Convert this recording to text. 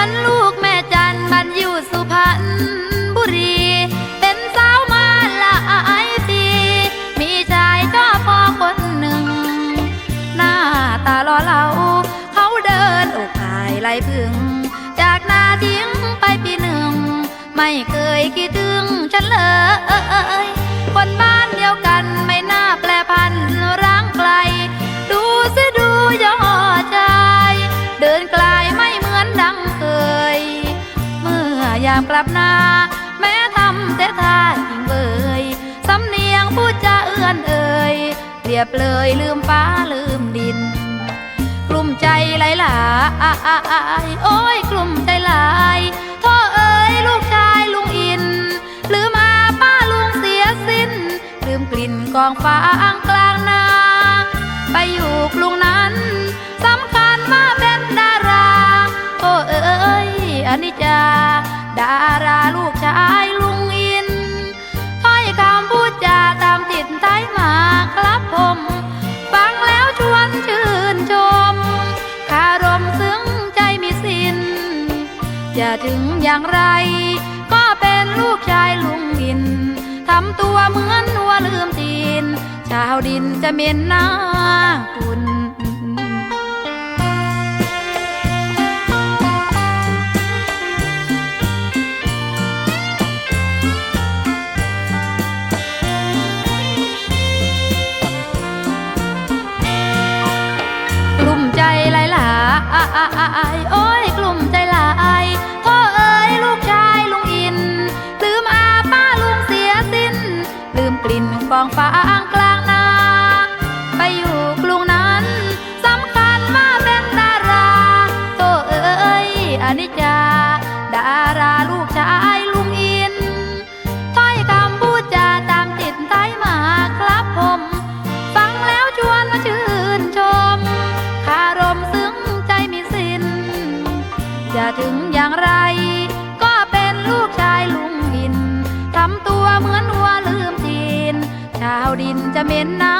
ันลูกแม่จันบันอยู่สุพรรณบุรี เป็นสาวมาหลายปีมีชายก็พอคนหนึ่ง หน้าตาล่อเหลาเขาเดินอกพายไหลพึง จากนาทิ้งไปปีหนึ่ง ไม่เคยคิดถึงฉันเลยามกลับนา แม้ทำแต่ท่ายิงเบยสำเนียงพูดจาเอื้อนเอ่ยเปรียบเลยลืมฟ้าลืมดิน กลุ่มใจไหลหลาโอ้ยกลุ่มใจหลายโทษเอ้ยลูกชายลุงอิน ลืมอาป้าลุงเสียสิ้น ลืมกลิ่นกองฟางกลางนา ไปอยู่กรุงนั้นสำคัญมาเป็นดารา โอ้เอ้ยอนิจจา ดาราลูกชายลุงอินถ้อยคำพูดจาตามติดท้ายมาครับผม ฟังแล้วชวนชื่นชม คารมซึ้งใจมีสิน จะถึงอย่างไร ก็เป็นลูกชายลุงอิน ทำตัวเหมือนวัวลืมตีน ชาวดินจะเม็นหน้า ใจหลายหลาโอ้ยกลุ่มใจหลายโทษเอ้ยลูกชายลุงอิน ลืมอาป้าลุงเสียสิ้น ลืมกลิ่นกองฟางกลางนา ไปอยู่กรุงนั้นสำคัญมาเป็นดาราโทษเอ้ยอนิจจาดาราลูกชาย ถึงอย่างไร ก็เป็นลูกชายลุงหิน ทำตัวเหมือนวัวลืมจีน ชาวดินจะเหม็นนา